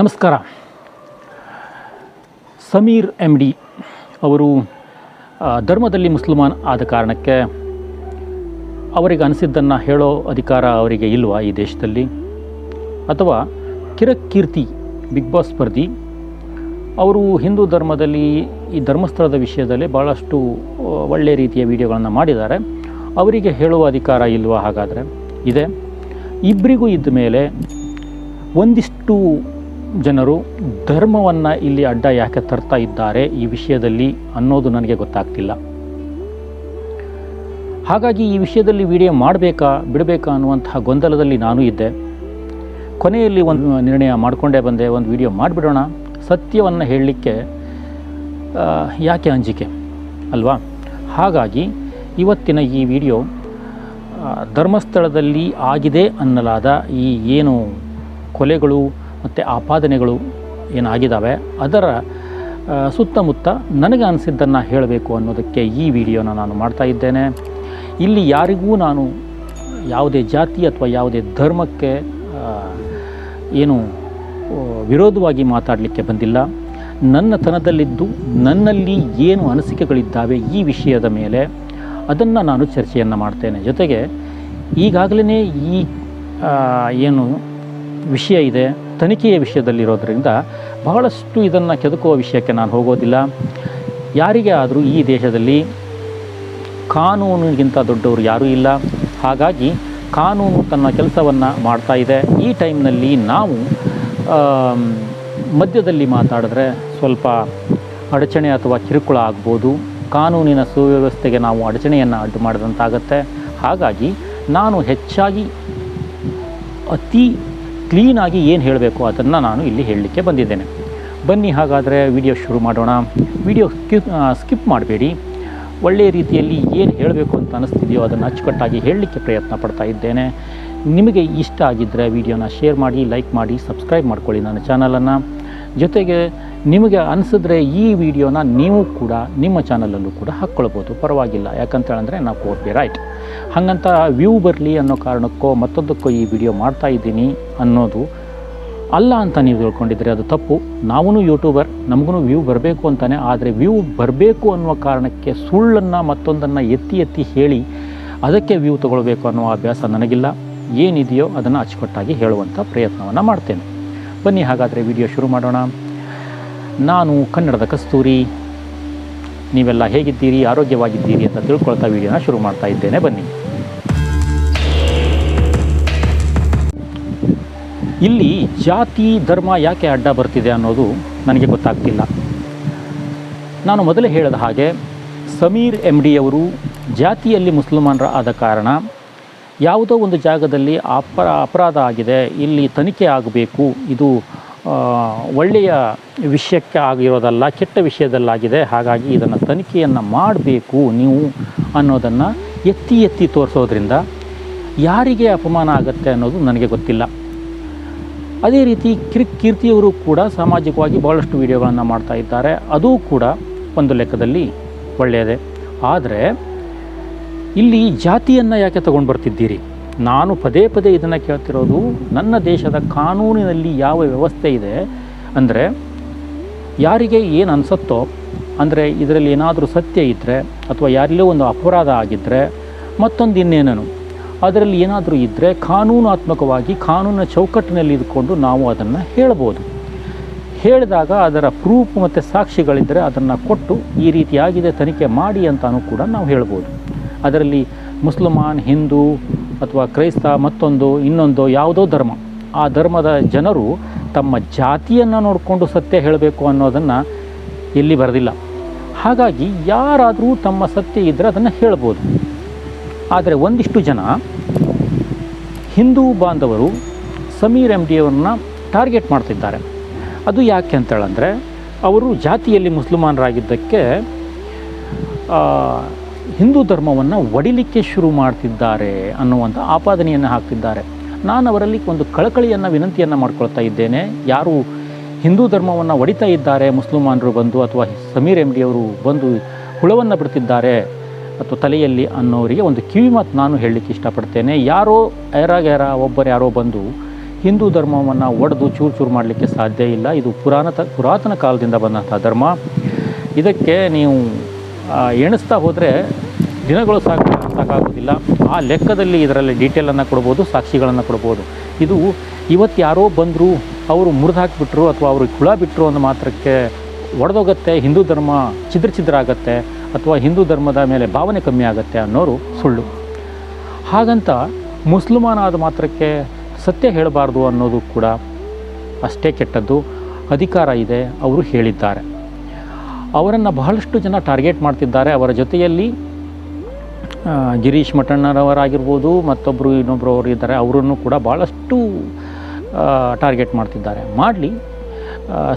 ನಮಸ್ಕಾರ. Sameer M D ಅವರು ಧರ್ಮದಲ್ಲಿ ಮುಸಲ್ಮಾನ್ ಆದ ಕಾರಣಕ್ಕೆ ಅವರಿಗೆ ಅನಿಸಿದ್ದನ್ನು ಹೇಳೋ ಅಧಿಕಾರ ಅವರಿಗೆ ಇಲ್ವಾ ಈ ದೇಶದಲ್ಲಿ? ಅಥವಾ ಕಿರಕೀರ್ತಿ, ಬಿಗ್ ಬಾಸ್ ಸ್ಪರ್ಧಿ, ಅವರು ಹಿಂದೂ ಧರ್ಮದಲ್ಲಿ ಈ ಧರ್ಮಸ್ಥಳದ ವಿಷಯದಲ್ಲಿ ಭಾಳಷ್ಟು ಒಳ್ಳೆಯ ರೀತಿಯ ವಿಡಿಯೋಗಳನ್ನು ಮಾಡಿದ್ದಾರೆ. ಅವರಿಗೆ ಹೇಳುವ ಅಧಿಕಾರ ಇಲ್ವಾ ಹಾಗಾದರೆ? ಇದೆ. ಇಬ್ಬರಿಗೂ ಇದ್ದ ಮೇಲೆ ಒಂದಿಷ್ಟು ಜನರು ಧರ್ಮವನ್ನು ಇಲ್ಲಿ ಅಡ್ಡ ಯಾಕೆ ತರ್ತಾ ಇದ್ದಾರೆ ಈ ವಿಷಯದಲ್ಲಿ ಅನ್ನೋದು ನನಗೆ ಗೊತ್ತಾಗ್ತಿಲ್ಲ. ಹಾಗಾಗಿ ಈ ವಿಷಯದಲ್ಲಿ ವಿಡಿಯೋ ಮಾಡಬೇಕಾ, ಬಿಡಬೇಕಾ ಅನ್ನುವಂತಹ ಗೊಂದಲದಲ್ಲಿ ನಾನು ಇದ್ದೆ. ಕೊನೆಯಲ್ಲಿ ಒಂದು ನಿರ್ಣಯ ಮಾಡಿಕೊಂಡೇ ಬಂದೆ, ಒಂದು ವಿಡಿಯೋ ಮಾಡಿಬಿಡೋಣ, ಸತ್ಯವನ್ನು ಹೇಳಲಿಕ್ಕೆ ಯಾಕೆ ಅಂಜಿಕೆ, ಅಲ್ವಾ? ಹಾಗಾಗಿ ಇವತ್ತಿನ ಈ ವಿಡಿಯೋ ಧರ್ಮಸ್ಥಳದಲ್ಲಿ ಆಗಿದೆ ಅನ್ನಲಾದ ಈ ಏನು ಕೊಲೆಗಳು ಮತ್ತು ಆಪಾದನೆಗಳು ಏನಾಗಿದ್ದಾವೆ, ಅದರ ಸುತ್ತಮುತ್ತ ನನಗೆ ಅನಿಸಿದ್ದನ್ನು ಹೇಳಬೇಕು ಅನ್ನೋದಕ್ಕೆ ಈ ವಿಡಿಯೋನ ನಾನು ಮಾಡ್ತಾ ಇದ್ದೇನೆ. ಇಲ್ಲಿ ಯಾರಿಗೂ ನಾನು ಯಾವುದೇ ಜಾತಿ ಅಥವಾ ಯಾವುದೇ ಧರ್ಮಕ್ಕೆ ಏನು ವಿರೋಧವಾಗಿ ಮಾತಾಡಲಿಕ್ಕೆ ಬಂದಿಲ್ಲ. ನನ್ನ ತನದಲ್ಲಿದ್ದು, ನನ್ನಲ್ಲಿ ಏನು ಅನಿಸಿಕೆಗಳಿದ್ದಾವೆ ಈ ವಿಷಯದ ಮೇಲೆ ಅದನ್ನು ನಾನು ಚರ್ಚೆಯನ್ನು ಮಾಡ್ತೇನೆ. ಜೊತೆಗೆ ಈಗಾಗಲೇ ಈ ಏನು ವಿಷಯ ಇದೆ ತನಿಖೆಯ ವಿಷಯದಲ್ಲಿರೋದರಿಂದ ಬಹಳಷ್ಟು ಇದನ್ನು ಕೆದಕುವ ವಿಷಯಕ್ಕೆ ನಾನು ಹೋಗೋದಿಲ್ಲ. ಯಾರಿಗೆ ಆದರೂ ಈ ದೇಶದಲ್ಲಿ ಕಾನೂನಿಗಿಂತ ದೊಡ್ಡವರು ಯಾರೂ ಇಲ್ಲ. ಹಾಗಾಗಿ ಕಾನೂನು ತನ್ನ ಕೆಲಸವನ್ನು ಮಾಡ್ತಾ ಇದೆ. ಈ ಟೈಮ್ನಲ್ಲಿ ನಾವು ಮಧ್ಯದಲ್ಲಿ ಮಾತಾಡಿದ್ರೆ ಸ್ವಲ್ಪ ಅಡಚಣೆ ಅಥವಾ ಕಿರುಕುಳ ಆಗ್ಬೋದು. ಕಾನೂನಿನ ಸುವ್ಯವಸ್ಥೆಗೆ ನಾವು ಅಡಚಣೆಯನ್ನು ಅಡ್ಡು ಮಾಡಿದಂತಾಗತ್ತೆ. ಹಾಗಾಗಿ ನಾನು ಹೆಚ್ಚಾಗಿ ಅತಿ ಕ್ಲೀನಾಗಿ ಏನು ಹೇಳಬೇಕು ಅದನ್ನು ನಾನು ಇಲ್ಲಿ ಹೇಳಲಿಕ್ಕೆ ಬಂದಿದ್ದೇನೆ. ಬನ್ನಿ ಹಾಗಾದರೆ ವಿಡಿಯೋ ಶುರು ಮಾಡೋಣ. ವಿಡಿಯೋ ಸ್ಕಿಪ್ ಸ್ಕಿಪ್ ಮಾಡಬೇಡಿ. ಒಳ್ಳೆಯ ರೀತಿಯಲ್ಲಿ ಏನು ಹೇಳಬೇಕು ಅಂತ ಅನ್ನಿಸ್ತಿದೆಯೋ ಅದನ್ನು ಅಚ್ಚುಕಟ್ಟಾಗಿ ಹೇಳಲಿಕ್ಕೆ ಪ್ರಯತ್ನ ಪಡ್ತಾ ಇದ್ದೇನೆ. ನಿಮಗೆ ಇಷ್ಟ ಆಗಿದ್ದರೆ ವಿಡಿಯೋನ ಶೇರ್ ಮಾಡಿ ಲೈಕ್ ಮಾಡಿ ಸಬ್ಸ್ಕ್ರೈಬ್ ಮಾಡ್ಕೊಳ್ಳಿ ನನ್ನ ಚಾನಲನ್ನು ಜೊತೆಗೆ ನಿಮಗೆ ಅನಿಸಿದ್ರೆ ಈ ವಿಡಿಯೋನ ನೀವು ಕೂಡ ನಿಮ್ಮ ಚಾನಲಲ್ಲೂ ಕೂಡ ಹಾಕ್ಕೊಳ್ಬೋದು. ಪರವಾಗಿಲ್ಲ. ಯಾಕಂತ ಹೇಳಿದ್ರೆ ನಾವು ಕೋಪಿ ರೈಟ್ ಹಾಗಂತ ವ್ಯೂ ಬರಲಿ ಅನ್ನೋ ಕಾರಣಕ್ಕೋ ಮತ್ತೊಂದಕ್ಕೋ ಈ ವಿಡಿಯೋ ಮಾಡ್ತಾ ಇದ್ದೀನಿ ಅನ್ನೋದು ಅಲ್ಲ ಅಂತ ನೀವು ತಿಳ್ಕೊಂಡಿದ್ರೆ ಅದು ತಪ್ಪು. ನಾವೂ ಯೂಟ್ಯೂಬರ್ ನಮಗೂ ವ್ಯೂ ಬರಬೇಕು ಅಂತಾನೆ. ಆದರೆ ವ್ಯೂ ಬರಬೇಕು ಅನ್ನುವ ಕಾರಣಕ್ಕೆ ಸುಳ್ಳನ್ನು ಮತ್ತೊಂದನ್ನು ಎತ್ತಿ ಎತ್ತಿ ಹೇಳಿ ಅದಕ್ಕೆ ವ್ಯೂ ತಗೊಳ್ಬೇಕು ಅನ್ನೋ ಅಭ್ಯಾಸ ನನಗಿಲ್ಲ. ಏನಿದೆಯೋ ಅದನ್ನು ಅಚ್ಚುಕಟ್ಟಾಗಿ ಹೇಳುವಂಥ ಪ್ರಯತ್ನವನ್ನು ಮಾಡ್ತೇನೆ. ಬನ್ನಿ ಹಾಗಾದರೆ ವಿಡಿಯೋ ಶುರು ಮಾಡೋಣ. ನಾನು ಕನ್ನಡದ ಕಸ್ತೂರಿ. ನೀವೆಲ್ಲ ಹೇಗಿದ್ದೀರಿ, ಆರೋಗ್ಯವಾಗಿದ್ದೀರಿ ಅಂತ ತಿಳ್ಕೊಳ್ತಾ ವಿಡಿಯೋನ ಶುರು ಮಾಡ್ತಾ ಇದ್ದೇನೆ. ಬನ್ನಿ. ಇಲ್ಲಿ ಜಾತಿ, ಧರ್ಮ ಯಾಕೆ ಅಡ್ಡ ಬರ್ತಿದೆ ಅನ್ನೋದು ನನಗೆ ಗೊತ್ತಾಗ್ತಿಲ್ಲ. ನಾನು ಮೊದಲೇ ಹೇಳಿದ ಹಾಗೆ ಸಮೀರ್ ಎಂ ಡಿಯವರು ಜಾತಿಯಲ್ಲಿ ಮುಸಲ್ಮಾನರ ಆದ ಕಾರಣ ಯಾವುದೋ ಒಂದು ಜಾಗದಲ್ಲಿ ಅಪರ ಅಪರಾಧ ಆಗಿದೆ, ಇಲ್ಲಿ ತನಿಖೆ ಆಗಬೇಕು, ಇದು ಒಳ್ಳೆಯ ವಿಷಯಕ್ಕೆ ಆಗಿರೋದಲ್ಲ, ಕೆಟ್ಟ ವಿಷಯದಲ್ಲಾಗಿದೆ, ಹಾಗಾಗಿ ಇದನ್ನು ತನಿಖೆಯನ್ನು ಮಾಡಬೇಕು ನೀವು ಅನ್ನೋದನ್ನು ಎತ್ತಿ ಎತ್ತಿ ತೋರಿಸೋದ್ರಿಂದ ಯಾರಿಗೆ ಅಪಮಾನ ಆಗುತ್ತೆ ಅನ್ನೋದು ನನಗೆ ಗೊತ್ತಿಲ್ಲ. ಅದೇ ರೀತಿ ಕಿರ್, ಕೀರ್ತಿಯವರು ಕೂಡ ಸಾಮಾಜಿಕವಾಗಿ ಭಾಳಷ್ಟು ವಿಡಿಯೋಗಳನ್ನು ಮಾಡ್ತಾ ಇದ್ದಾರೆ. ಅದೂ ಕೂಡ ಒಂದು ಲೆಕ್ಕದಲ್ಲಿ ಒಳ್ಳೆಯದೇ. ಆದರೆ ಇಲ್ಲಿ ಜಾತಿಯನ್ನು ಯಾಕೆ ತಗೊಂಡು ಬರ್ತಿದ್ದೀರಿ? ನಾನು ಪದೇ ಪದೇ ಇದನ್ನು ಕೇಳ್ತಿರೋದು ನನ್ನ ದೇಶದ ಕಾನೂನಿನಲ್ಲಿ ಯಾವ ವ್ಯವಸ್ಥೆ ಇದೆ? ಅಂದರೆ ಯಾರಿಗೆ ಏನು ಅನಿಸುತ್ತೋ, ಅಂದರೆ ಇದರಲ್ಲಿ ಏನಾದರೂ ಸತ್ಯ ಇದ್ದರೆ ಅಥವಾ ಯಾರಿಲ್ಲೋ ಒಂದು ಅಪರಾಧ ಆಗಿದ್ದರೆ ಮತ್ತೊಂದು ಇನ್ನೇನನು? ಅದರಲ್ಲಿ ಏನಾದರೂ ಇದ್ದರೆ ಕಾನೂನಾತ್ಮಕವಾಗಿ ಕಾನೂನಿನ ಚೌಕಟ್ಟಿನಲ್ಲಿ ಇದ್ಕೊಂಡು ನಾವು ಅದನ್ನು ಹೇಳ್ಬೋದು. ಹೇಳಿದಾಗ ಅದರ ಪ್ರೂಫ್ ಮತ್ತು ಸಾಕ್ಷಿಗಳಿದ್ದರೆ ಅದನ್ನು ಕೊಟ್ಟು ಈ ರೀತಿಯಾಗಿದೆ ತನಿಖೆ ಮಾಡಿ ಅಂತಾನೂ ಕೂಡ ನಾವು ಹೇಳ್ಬೋದು. ಅದರಲ್ಲಿ ಮುಸ್ಲ್ಮಾನ್, ಹಿಂದೂ ಅಥವಾ ಕ್ರೈಸ್ತ ಮತ್ತೊಂದು, ಇನ್ನೊಂದು ಯಾವುದೋ ಧರ್ಮ. ಆ ಧರ್ಮದ ಜನರು ತಮ್ಮ ಜಾತಿಯನ್ನು ನೋಡಿಕೊಂಡು ಸತ್ಯ ಹೇಳಬೇಕು ಅನ್ನೋದನ್ನು ಎಲ್ಲಿ ಬರೆದಿಲ್ಲ. ಹಾಗಾಗಿ ಯಾರಾದರೂ ತಮ್ಮ ಸತ್ಯ ಇದ್ದರೆ ಅದನ್ನು ಹೇಳ್ಬೋದು. ಆದರೆ ಒಂದಿಷ್ಟು ಜನ ಹಿಂದೂ ಬಾಂಧವರು ಸಮೀರ್ ಎಂ ಡಿ ಅವ್ರನ್ನ ಟಾರ್ಗೆಟ್ ಮಾಡ್ತಿದ್ದಾರೆ. ಅದು ಯಾಕೆ ಅಂತೇಳಂದರೆ, ಅವರು ಜಾತಿಯಲ್ಲಿ ಮುಸಲ್ಮಾನರಾಗಿದ್ದಕ್ಕೆ ಹಿಂದೂ ಧರ್ಮವನ್ನು ಒಡಿಲಿಕ್ಕೆ ಶುರು ಮಾಡ್ತಿದ್ದಾರೆ ಅನ್ನುವಂಥ ಆಪಾದನೆಯನ್ನು ಹಾಕ್ತಿದ್ದಾರೆ. ನಾನು ಅವರಲ್ಲಿ ಒಂದು ಕಳಕಳಿಯನ್ನು ವಿನಂತಿಯನ್ನು ಮಾಡ್ಕೊಳ್ತಾ ಇದ್ದೇನೆ. ಯಾರು ಹಿಂದೂ ಧರ್ಮವನ್ನು ಒಡಿತಾ ಇದ್ದಾರೆ ಮುಸ್ಲಿಮಾನರು ಬಂದು ಅಥವಾ ಸಮೀರ್ ಎಂ ಅವರು ಬಂದು ಹುಳವನ್ನು ಬಿಡ್ತಿದ್ದಾರೆ ಅಥವಾ ತಲೆಯಲ್ಲಿ ಅನ್ನೋರಿಗೆ ಒಂದು ಕಿವಿ ಮಾತು ನಾನು ಹೇಳಲಿಕ್ಕೆ ಇಷ್ಟಪಡ್ತೇನೆ. ಯಾರೋ ಯಾರಾಗ್ಯಾರ ಒಬ್ಬರು ಯಾರೋ ಬಂದು ಹಿಂದೂ ಧರ್ಮವನ್ನು ಒಡೆದು ಚೂರು ಚೂರು ಮಾಡಲಿಕ್ಕೆ ಸಾಧ್ಯ ಇಲ್ಲ. ಇದು ಪುರಾಣ ಪುರಾತನ ಕಾಲದಿಂದ ಬಂದಂಥ ಧರ್ಮ. ಇದಕ್ಕೆ ನೀವು ಎಣಿಸ್ತಾ ಹೋದರೆ ದಿನಗಳು ಸಾಕು ಸಾಕಾಗೋದಿಲ್ಲ. ಆ ಲೆಕ್ಕದಲ್ಲಿ ಇದರಲ್ಲಿ ಡೀಟೇಲನ್ನು ಕೊಡ್ಬೋದು, ಸಾಕ್ಷಿಗಳನ್ನು ಕೊಡ್ಬೋದು. ಇದು ಇವತ್ತು ಯಾರೋ ಬಂದರೂ, ಅವರು ಮುರಿದು ಹಾಕಿಬಿಟ್ರು ಅಥವಾ ಅವರು ಕುಳ ಬಿಟ್ಟರು ಅನ್ನೋ ಮಾತ್ರಕ್ಕೆ ಒಡೆದೋಗುತ್ತೆ, ಹಿಂದೂ ಧರ್ಮ ಚಿದ್ರ ಚಿದ್ರ ಆಗತ್ತೆ ಅಥವಾ ಹಿಂದೂ ಧರ್ಮದ ಮೇಲೆ ಭಾವನೆ ಕಮ್ಮಿ ಆಗುತ್ತೆ ಅನ್ನೋರು ಸುಳ್ಳು. ಹಾಗಂತ ಮುಸ್ಲಿಮಾನ ಆದ ಮಾತ್ರಕ್ಕೆ ಸತ್ಯ ಹೇಳಬಾರ್ದು ಅನ್ನೋದು ಕೂಡ ಅಷ್ಟೇ ಕೆಟ್ಟದ್ದು. ಅಧಿಕಾರ ಇದೆ, ಅವರು ಹೇಳಿದ್ದಾರೆ. ಅವರನ್ನು ಬಹಳಷ್ಟು ಜನ ಟಾರ್ಗೆಟ್ ಮಾಡ್ತಿದ್ದಾರೆ. ಅವರ ಜೊತೆಯಲ್ಲಿ ಗಿರೀಶ್ ಮಠಣ್ಣರವರಾಗಿರ್ಬೋದು ಮತ್ತೊಬ್ಬರು ಇನ್ನೊಬ್ಬರು ಅವರು ಇದ್ದಾರೆ. ಅವರನ್ನು ಕೂಡ ಭಾಳಷ್ಟು ಟಾರ್ಗೆಟ್ ಮಾಡ್ತಿದ್ದಾರೆ. ಮಾಡಲಿ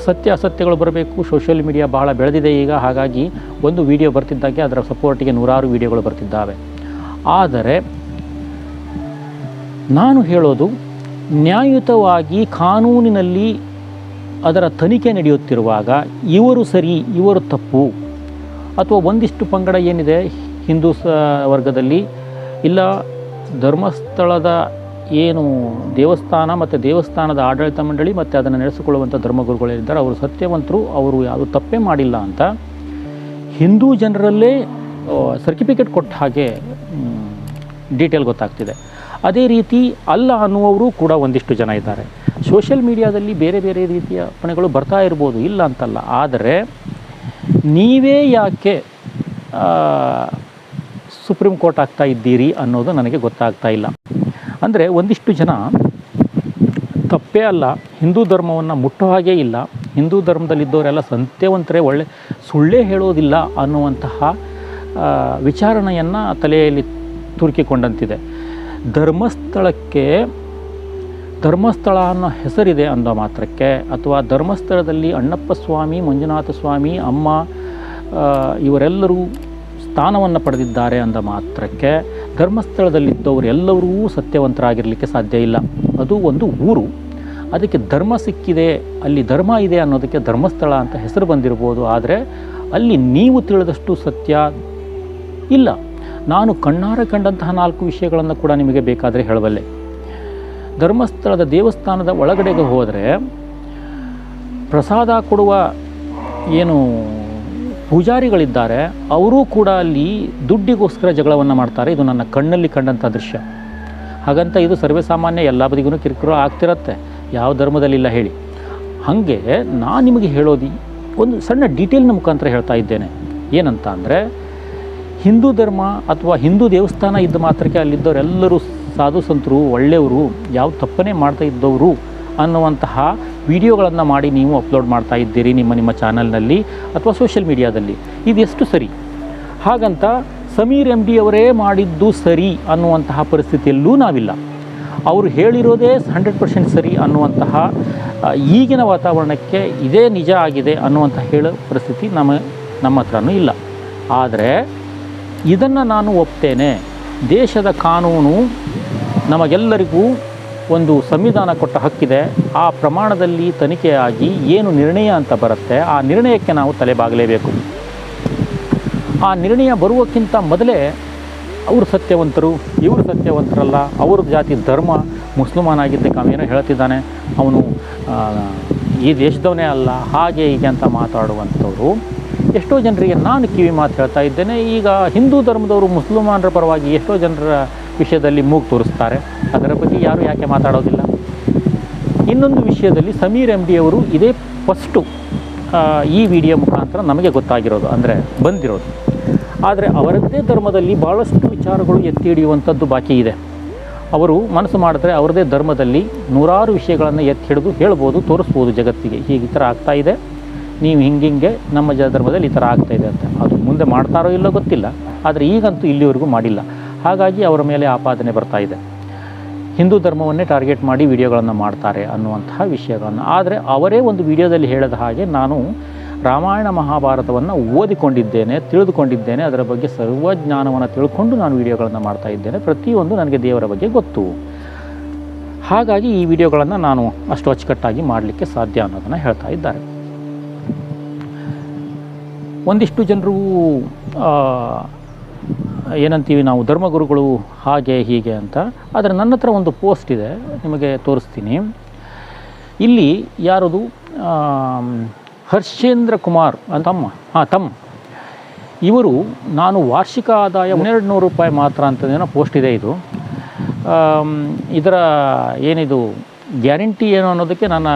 ಸತ್ಯ ಅಸತ್ಯಗಳು ಬರಬೇಕು. ಸೋಷಿಯಲ್ ಮೀಡಿಯಾ ಬಹಳ ಬೆಳೆದಿದೆ ಈಗ. ಹಾಗಾಗಿ ಒಂದು ವಿಡಿಯೋ ಬರ್ತಿದ್ದಾಗೆ ಅದರ ಸಪೋರ್ಟಿಗೆ ನೂರಾರು ವಿಡಿಯೋಗಳು ಬರ್ತಿದ್ದಾವೆ. ಆದರೆ, ನಾನು ಹೇಳೋದು ನ್ಯಾಯಯುತವಾಗಿ ಕಾನೂನಿನಲ್ಲಿ ಅದರ ತನಿಖೆ ನಡೆಯುತ್ತಿರುವಾಗ ಇವರು ಸರಿ, ಇವರು ತಪ್ಪು ಅಥವಾ ಒಂದಿಷ್ಟು ಪಂಗಡ ಏನಿದೆ ಹಿಂದೂ ಸ ವರ್ಗದಲ್ಲಿ, ಇಲ್ಲ ಧರ್ಮಸ್ಥಳದ ಏನು ದೇವಸ್ಥಾನ ಮತ್ತು ದೇವಸ್ಥಾನದ ಆಡಳಿತ ಮಂಡಳಿ ಮತ್ತು ಅದನ್ನು ನಡೆಸಿಕೊಳ್ಳುವಂಥ ಧರ್ಮಗುರುಗಳಿದ್ದಾರೆ, ಅವರು ಸತ್ಯವಂತರು, ಅವರು ಯಾವುದು ತಪ್ಪೇ ಮಾಡಿಲ್ಲ ಅಂತ ಹಿಂದೂ ಜನರಲ್ಲೇ ಸರ್ಟಿಫಿಕೇಟ್ ಕೊಟ್ಟ ಹಾಗೆ ಡೀಟೇಲ್ ಗೊತ್ತಾಗ್ತಿದೆ. ಅದೇ ರೀತಿ ಅಲ್ಲ ಅನ್ನುವವರು ಕೂಡ ಒಂದಿಷ್ಟು ಜನ ಇದ್ದಾರೆ. ಸೋಷಿಯಲ್ ಮೀಡಿಯಾದಲ್ಲಿ ಬೇರೆ ಬೇರೆ ರೀತಿಯ ಪಣೆಗಳು ಬರ್ತಾ ಇರ್ಬೋದು, ಇಲ್ಲ ಅಂತಲ್ಲ. ಆದರೆ ನೀವೇ ಯಾಕೆ ಸುಪ್ರೀಂ ಕೋರ್ಟ್ ಆಗ್ತಾ ಇದ್ದೀರಿ ಅನ್ನೋದು ನನಗೆ ಗೊತ್ತಾಗ್ತಾ ಇಲ್ಲ. ಅಂದರೆ ಒಂದಿಷ್ಟು ಜನ ತಪ್ಪೇ ಅಲ್ಲ, ಹಿಂದೂ ಧರ್ಮವನ್ನು ಮುಟ್ಟೋ ಹಾಗೇ ಇಲ್ಲ. ಹಿಂದೂ ಧರ್ಮದಲ್ಲಿದ್ದವರೆಲ್ಲ ಸಂತ್ಯವಂತರೇ ಒಳ್ಳೆ ಸುಳ್ಳೇ ಹೇಳೋದಿಲ್ಲ ಅನ್ನುವಂತಹ ವಿಚಾರಣೆಯನ್ನು ತಲೆಯಲ್ಲಿ ತುರುಕಿಕೊಂಡಂತಿದೆ. ಧರ್ಮಸ್ಥಳಕ್ಕೆ ಧರ್ಮಸ್ಥಳ ಅನ್ನೋ ಹೆಸರಿದೆ ಅಂದ ಮಾತ್ರಕ್ಕೆ, ಅಥವಾ ಧರ್ಮಸ್ಥಳದಲ್ಲಿ ಅಣ್ಣಪ್ಪ ಸ್ವಾಮಿ, ಮಂಜುನಾಥ ಸ್ವಾಮಿ, ಅಮ್ಮ ಇವರೆಲ್ಲರೂ ಸ್ಥಾನವನ್ನು ಪಡೆದಿದ್ದಾರೆ ಅಂದ ಮಾತ್ರಕ್ಕೆ ಧರ್ಮಸ್ಥಳದಲ್ಲಿದ್ದವರೆಲ್ಲರೂ ಸತ್ಯವಂತರಾಗಿರಲಿಕ್ಕೆ ಸಾಧ್ಯ ಇಲ್ಲ. ಅದು ಒಂದು ಊರು. ಅದಕ್ಕೆ ಧರ್ಮ ಸಿಕ್ಕಿದೆ, ಅಲ್ಲಿ ಧರ್ಮ ಇದೆ ಅನ್ನೋದಕ್ಕೆ ಧರ್ಮಸ್ಥಳ ಅಂತ ಹೆಸರು ಬಂದಿರ್ಬೋದು. ಆದರೆ ಅಲ್ಲಿ ನೀವು ತಿಳಿದಷ್ಟು ಸತ್ಯ ಇಲ್ಲ. ನಾನು ಕಣ್ಣಾರೆ ಕಂಡಂತಹ ನಾಲ್ಕು ವಿಷಯಗಳನ್ನು ಕೂಡ ನಿಮಗೆ ಬೇಕಾದರೆ ಹೇಳಬಲ್ಲೆ. ಧರ್ಮಸ್ಥಳದ ದೇವಸ್ಥಾನದ ಒಳಗಡೆಗೆ ಹೋದರೆ ಪ್ರಸಾದ ಕೊಡುವ ಏನು ಪೂಜಾರಿಗಳಿದ್ದಾರೆ, ಅವರೂ ಕೂಡ ಅಲ್ಲಿ ದುಡ್ಡಿಗೋಸ್ಕರ ಜಗಳವನ್ನು ಮಾಡ್ತಾರೆ. ಇದು ನನ್ನ ಕಣ್ಣಲ್ಲಿ ಕಂಡಂಥ ದೃಶ್ಯ. ಹಾಗಂತ ಇದು ಸರ್ವೇಸಾಮಾನ್ಯ ಎಲ್ಲ ಬದಿಗೂ ಕಿರಿಕಿರು ಆಗ್ತಿರತ್ತೆ. ಯಾವ ಧರ್ಮದಲ್ಲಿಲ್ಲ ಹೇಳಿ. ಹಾಗೆ ನಾನು ನಿಮಗೆ ಹೇಳೋದು, ಒಂದು ಸಣ್ಣ ಡೀಟೇಲ್ನ ಮುಖಾಂತರ ಹೇಳ್ತಾ ಇದ್ದೇನೆ. ಏನಂತ ಅಂದರೆ, ಹಿಂದೂ ಧರ್ಮ ಅಥವಾ ಹಿಂದೂ ದೇವಸ್ಥಾನ ಇದ್ದ ಮಾತ್ರಕ್ಕೆ ಅಲ್ಲಿದ್ದವರೆಲ್ಲರೂ ಸಾಧು ಸಂತರು, ಒಳ್ಳೆಯವರು ಯಾವ ತಪ್ಪನೇ ಮಾಡ್ತಾ ಇದ್ದವರು ಅನ್ನುವಂತಹ ವಿಡಿಯೋಗಳನ್ನು ಮಾಡಿ ನೀವು ಅಪ್ಲೋಡ್ ಮಾಡ್ತಾ ಇದ್ದೀರಿ ನಿಮ್ಮ ನಿಮ್ಮ ಚಾನಲ್ನಲ್ಲಿ ಅಥವಾ ಸೋಷಿಯಲ್ ಮೀಡಿಯಾದಲ್ಲಿ. ಇದೆಷ್ಟು ಸರಿ? ಹಾಗಂತ ಸಮೀರ್ ಎಂ ಡಿ ಅವರೇ ಮಾಡಿದ್ದು ಸರಿ ಅನ್ನುವಂತಹ ಪರಿಸ್ಥಿತಿಯಲ್ಲೂ ನಾವಿಲ್ಲ. ಅವರು ಹೇಳಿರೋದೇ ಹಂಡ್ರೆಡ್ ಪರ್ಸೆಂಟ್ ಸರಿ ಅನ್ನುವಂತಹ ಈಗಿನ ವಾತಾವರಣಕ್ಕೆ ಇದೇ ನಿಜ ಆಗಿದೆ ಅನ್ನುವಂಥ ಹೇಳೋ ಪರಿಸ್ಥಿತಿ ನಮ್ಮ ನಮ್ಮ ಹತ್ರನೂ ಇಲ್ಲ. ಆದರೆ ಇದನ್ನು ನಾನು ಒಪ್ತೇನೆ. ದೇಶದ ಕಾನೂನು ನಮಗೆಲ್ಲರಿಗೂ ಒಂದು ಸಂವಿಧಾನ ಕೊಟ್ಟ ಹಕ್ಕಿದೆ. ಆ ಪ್ರಮಾಣದಲ್ಲಿ ತನಿಖೆಯಾಗಿ ಏನು ನಿರ್ಣಯ ಅಂತ ಬರುತ್ತೆ, ಆ ನಿರ್ಣಯಕ್ಕೆ ನಾವು ತಲೆಬಾಗಲೇಬೇಕು. ಆ ನಿರ್ಣಯ ಬರುವಕ್ಕಿಂತ ಮೊದಲೇ ಅವರು ಸತ್ಯವಂತರು, ಇವರು ಸತ್ಯವಂತರಲ್ಲ, ಅವ್ರ ಜಾತಿ ಧರ್ಮ ಮುಸ್ಲಿಮಾನ್ ಆಗಿದ್ದಕ್ಕೆ ಅವೇನೋ ಹೇಳ್ತಿದ್ದಾನೆ. ಅವನು ಈ ದೇಶದವನೇ ಅಲ್ಲ, ಹಾಗೆ ಹೀಗೆ ಅಂತ ಮಾತಾಡುವಂಥವ್ರು. ಎಷ್ಟೋ ಜನರಿಗೆ ನಾನು ಕಿವಿ ಮಾತು ಹೇಳ್ತಾ ಇದ್ದೇನೆ. ಈಗ ಹಿಂದೂ ಧರ್ಮದವರು ಮುಸ್ಲಿಮಾನರ ಪರವಾಗಿ ಎಷ್ಟೋ ಜನರ ವಿಷಯದಲ್ಲಿ ಮೂಗು ತೋರಿಸ್ತಾರೆ. ಅದರ ಬಗ್ಗೆ ಯಾರು ಯಾಕೆ ಮಾತಾಡೋದಿಲ್ಲ. ಇನ್ನೊಂದು ವಿಷಯದಲ್ಲಿ ಸಮೀರ್ ಎಂ ಡಿ ಅವರು ಇದೇ ಫಸ್ಟು ಈ ವಿಡಿಯೋ ಮುಖಾಂತರ ನಮಗೆ ಗೊತ್ತಾಗಿರೋದು. ಅಂದರೆ ಬಂದಿರೋದು. ಆದರೆ ಅವರದ್ದೇ ಧರ್ಮದಲ್ಲಿ ಭಾಳಷ್ಟು ವಿಚಾರಗಳು ಎತ್ತಿ ಹಿಡಿಯುವಂಥದ್ದು ಬಾಕಿ ಇದೆ. ಅವರು ಮನಸ್ಸು ಮಾಡಿದ್ರೆ ಅವರದೇ ಧರ್ಮದಲ್ಲಿ ನೂರಾರು ವಿಷಯಗಳನ್ನು ಎತ್ತಿ ಹಿಡಿದು ಹೇಳ್ಬೋದು, ತೋರಿಸ್ಬೋದು ಜಗತ್ತಿಗೆ. ಹೀಗೆ ಈ ಥರ ಆಗ್ತಾ ಇದೆ. ನೀವು ಹಿಂಗಿಂಗೆ ನಮ್ಮ ಜ ಧರ್ಮದಲ್ಲಿ ಈ ಥರ ಆಗ್ತಾಯಿದೆ ಅಂತ. ಅದು ಮುಂದೆ ಮಾಡ್ತಾರೋ ಇಲ್ಲೋ ಗೊತ್ತಿಲ್ಲ. ಆದರೆ ಈಗಂತೂ ಇಲ್ಲಿವರೆಗೂ ಮಾಡಿಲ್ಲ. ಹಾಗಾಗಿ ಅವರ ಮೇಲೆ ಆಪಾದನೆ ಬರ್ತಾ ಇದೆ. ಹಿಂದೂ ಧರ್ಮವನ್ನೇ ಟಾರ್ಗೆಟ್ ಮಾಡಿ ವಿಡಿಯೋಗಳನ್ನು ಮಾಡ್ತಾರೆ ಅನ್ನುವಂತಹ ವಿಷಯಗಳನ್ನು. ಆದರೆ ಅವರೇ ಒಂದು ವಿಡಿಯೋದಲ್ಲಿ ಹೇಳಿದ ಹಾಗೆ ನಾನು ರಾಮಾಯಣ ಮಹಾಭಾರತವನ್ನು ಓದಿಕೊಂಡಿದ್ದೇನೆ, ತಿಳಿದುಕೊಂಡಿದ್ದೇನೆ, ಅದರ ಬಗ್ಗೆ ಸರ್ವಜ್ಞಾನವನ್ನು ತಿಳ್ಕೊಂಡು ನಾನು ವಿಡಿಯೋಗಳನ್ನು ಮಾಡ್ತಾ ಇದ್ದೇನೆ. ಪ್ರತಿಯೊಂದು ನನಗೆ ದೇವರ ಬಗ್ಗೆ ಗೊತ್ತು. ಹಾಗಾಗಿ ಈ ವಿಡಿಯೋಗಳನ್ನು ನಾನು ಅಷ್ಟು ಅಚ್ಚುಕಟ್ಟಾಗಿ ಮಾಡಲಿಕ್ಕೆ ಸಾಧ್ಯ ಅನ್ನೋದನ್ನು ಹೇಳ್ತಾ ಇದ್ದಾರೆ. ಒಂದಿಷ್ಟು ಜನರು ಏನಂತೀವಿ ನಾವು ಧರ್ಮಗುರುಗಳು ಹಾಗೆ ಹೀಗೆ ಅಂತ. ಆದರೆ ನನ್ನ ಹತ್ರ ಒಂದು ಪೋಸ್ಟ್ ಇದೆ, ನಿಮಗೆ ತೋರಿಸ್ತೀನಿ. ಇಲ್ಲಿ ಯಾರದು? ಹರ್ಷೇಂದ್ರ ಕುಮಾರ್ ತಮ್ಮ. ಹಾಂ, ತಮ್ಮ. ಇವರು ನಾನು ವಾರ್ಷಿಕ ಆದಾಯ ಹನ್ನೆರಡು ನೂರು ರೂಪಾಯಿ ಮಾತ್ರ ಅಂತದೇನೋ ಪೋಸ್ಟ್ ಇದೆ ಇದು. ಇದರ ಏನಿದು, ಗ್ಯಾರಂಟಿ ಏನು ಅನ್ನೋದಕ್ಕೆ ನನ್ನ,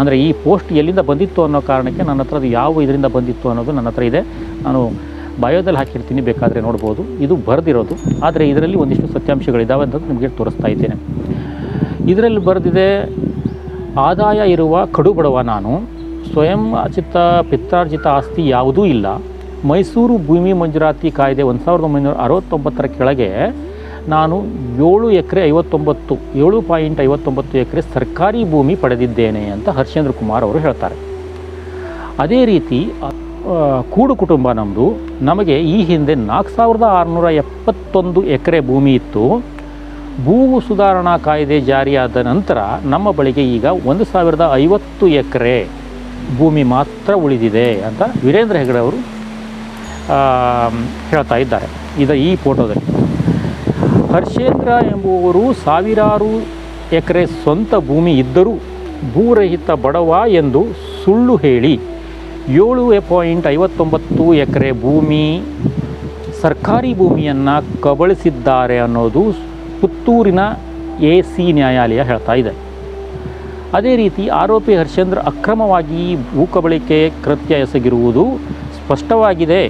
ಅಂದರೆ ಈ ಪೋಸ್ಟ್ ಎಲ್ಲಿಂದ ಬಂದಿತ್ತು ಅನ್ನೋ ಕಾರಣಕ್ಕೆ ನನ್ನ ಹತ್ರ ಅದು ಯಾವ ಇದರಿಂದ ಬಂದಿತ್ತು ಅನ್ನೋದು ನನ್ನ ಹತ್ರ ಇದೆ. ನಾನು ಬಯೋದಲ್ಲಿ ಹಾಕಿರ್ತೀನಿ ಬೇಕಾದರೆ ನೋಡ್ಬೋದು. ಇದು ಬರೆದಿರೋದು. ಆದರೆ ಇದರಲ್ಲಿ ಒಂದಿಷ್ಟು ಸತ್ಯಾಂಶಗಳಿದ್ದಾವೆ ಅಂತ ನಿಮಗೆ ತೋರಿಸ್ತಾ ಇದ್ದೇನೆ. ಇದರಲ್ಲಿ ಬರೆದಿದೆ, ಆದಾಯ ಇರುವ ಕಡು ಬಡವ ನಾನು. ಸ್ವಯಂ ಅಚಿತ ಪಿತ್ರಾರ್ಜಿತ ಆಸ್ತಿ ಯಾವುದೂ ಇಲ್ಲ. ಮೈಸೂರು ಭೂಮಿ ಮಂಜೂರಾತಿ ಕಾಯ್ದೆ ಒಂದು ಸಾವಿರದ ಒಂಬೈನೂರ ಅರವತ್ತೊಂಬತ್ತರ ಕೆಳಗೆ ನಾನು ಏಳು ಎಕರೆ ಐವತ್ತೊಂಬತ್ತು, ಏಳು ಪಾಯಿಂಟ್ ಐವತ್ತೊಂಬತ್ತು ಎಕರೆ ಸರ್ಕಾರಿ ಭೂಮಿ ಪಡೆದಿದ್ದೇನೆ ಅಂತ ಹರ್ಷೇಂದ್ರ ಕುಮಾರ್ ಅವರು ಹೇಳ್ತಾರೆ. ಅದೇ ರೀತಿ ಕೂಡು ಕುಟುಂಬ ನಮ್ಮದು ನಮಗೆ ಈ ಹಿಂದೆ ನಾಲ್ಕು ಸಾವಿರದ ಆರುನೂರ ಎಪ್ಪತ್ತೊಂದು ಎಕರೆ ಭೂಮಿ ಇತ್ತು. ಭೂ ಸುಧಾರಣಾ ಕಾಯ್ದೆ ಜಾರಿಯಾದ ನಂತರ ನಮ್ಮ ಬಳಿಗೆ ಈಗ ಒಂದು ಸಾವಿರದ ಐವತ್ತು ಎಕರೆ ಭೂಮಿ ಮಾತ್ರ ಉಳಿದಿದೆ ಅಂತ ವೀರೇಂದ್ರ ಹೆಗಡೆ ಅವರು ಹೇಳ್ತಾ ಇದ್ದಾರೆ. ಇದು ಈ ಫೋಟೋದಲ್ಲಿ. ಹರ್ಷೇಂದ್ರ ಎಂಬುವರು ಸಾವಿರಾರು ಎಕರೆ ಸ್ವಂತ ಭೂಮಿ ಇದ್ದರೂ ಭೂರಹಿತ ಬಡವ ಎಂದು ಸುಳ್ಳು ಹೇಳಿ ಏಳು ಪಾಯಿಂಟ್ ಐವತ್ತೊಂಬತ್ತು ಎಕರೆ ಭೂಮಿ ಸರ್ಕಾರಿ ಭೂಮಿಯನ್ನು ಕಬಳಿಸಿದ್ದಾರೆ ಅನ್ನೋದು ಪುತ್ತೂರಿನ ಎ ಸಿ ನ್ಯಾಯಾಲಯ ಹೇಳ್ತಾ ಇದೆ. ಅದೇ ರೀತಿ ಆರೋಪಿ ಹರ್ಷೇಂದ್ರ ಅಕ್ರಮವಾಗಿ ಭೂ ಕಬಳಿಕೆ ಕೃತ್ಯ ಎಸಗಿರುವುದು ಸ್ಪಷ್ಟವಾಗಿದೆ.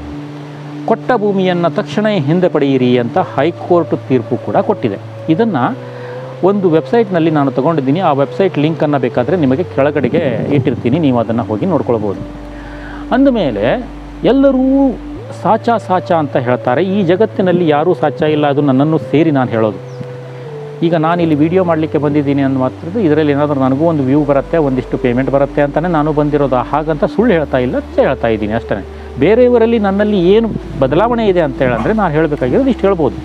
ಕೊಟ್ಟ ಭೂಮಿಯನ್ನು ತಕ್ಷಣ ಹಿಂದೆ ಪಡೆಯಿರಿ ಅಂತ ಹೈಕೋರ್ಟ್ ತೀರ್ಪು ಕೂಡ ಕೊಟ್ಟಿದೆ. ಇದನ್ನು ಒಂದು ವೆಬ್ಸೈಟ್ನಲ್ಲಿ ನಾನು ತಗೊಂಡಿದ್ದೀನಿ. ಆ ವೆಬ್ಸೈಟ್ ಲಿಂಕನ್ನು ಬೇಕಾದರೆ ನಿಮಗೆ ಕೆಳಗಡೆಗೆ ಇಟ್ಟಿರ್ತೀನಿ. ನೀವು ಅದನ್ನು ಹೋಗಿ ನೋಡ್ಕೊಳ್ಬೋದು. ಅಂದಮೇಲೆ ಎಲ್ಲರೂ ಸಾಚಾ ಸಾಚಾ ಅಂತ ಹೇಳ್ತಾರೆ. ಈ ಜಗತ್ತಿನಲ್ಲಿ ಯಾರೂ ಸಾಚಾ ಇಲ್ಲ, ಅದು ನನ್ನನ್ನು ಸೇರಿ ನಾನು ಹೇಳೋದು. ಈಗ ನಾನು ಇಲ್ಲಿ ವಿಡಿಯೋ ಮಾಡಲಿಕ್ಕೆ ಬಂದಿದ್ದೀನಿ ಅಂದ ಮಾತ್ರ ಇದರಲ್ಲಿ ಏನಾದರೂ ನನಗೂ ಒಂದು ವ್ಯೂ ಬರುತ್ತೆ, ಒಂದಿಷ್ಟು ಪೇಮೆಂಟ್ ಬರುತ್ತೆ ಅಂತಲೇ ನಾನು ಬಂದಿರೋದು. ಹಾಗಂತ ಸುಳ್ಳು ಹೇಳ್ತಾ ಇಲ್ಲ ಹೇಳ್ತಾ ಇದ್ದೀನಿ ಅಷ್ಟೇ ಬೇರೆಯವರಲ್ಲಿ ನನ್ನಲ್ಲಿ ಏನು ಬದಲಾವಣೆ ಇದೆ ಅಂತ ಹೇಳಂದರೆ ನಾನು ಹೇಳಬೇಕಾಗಿರೋದು ಇಷ್ಟು ಹೇಳ್ಬೋದು.